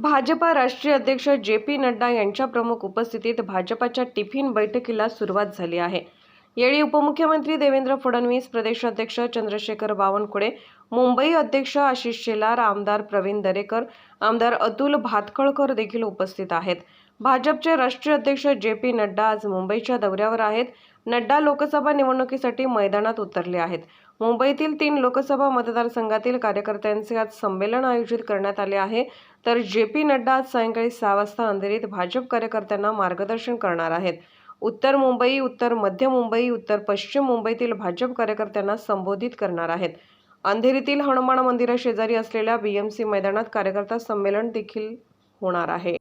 भाजपा राष्ट्रीय अध्यक्ष J P Nadda यांच्या प्रमुख उपस्थितीत भाजपाच्या टिफिन बैठकीला सुरुवात झाली आहे. यावेळी उपमुख्यमंत्री देवेंद्र फडणवीस प्रदेशाध्यक्ष चंद्रशेखर बावनकुळे मुंबई अध्यक्ष आशिष शेलार आमदार प्रवीण दरेकर आमदार अतुल भातखळकर देखील उपस्थित आहेत. भाजपचे राष्ट्रीय अध्यक्ष जे पी नड्डा आज मुंबईच्या दौऱ्यावर आहेत. नड्डा लोकसभा निवडणुकीसाठी मैदानात उतरले आहेत. मुंबईतील तीन लोकसभा मतदारसंघातील कार्यकर्त्यांचे आज संमेलन आयोजित करण्यात आले आहे. तर जे पी नड्डा आज सायंकाळी सहा वाजता अंधेरीत भाजप कार्यकर्त्यांना मार्गदर्शन करणार आहेत. उत्तर मुंबई उत्तर मध्य मुंबई उत्तर पश्चिम मुंबईतील भाजप कार्यकर्त्यांना संबोधित करणार आहेत. अंधेरीतील हनुमान मंदिराशेजारी असलेल्या बी असलेल्या बीएमसी मैदानात कार्यकर्ता संमेलन देखील होणार आहे.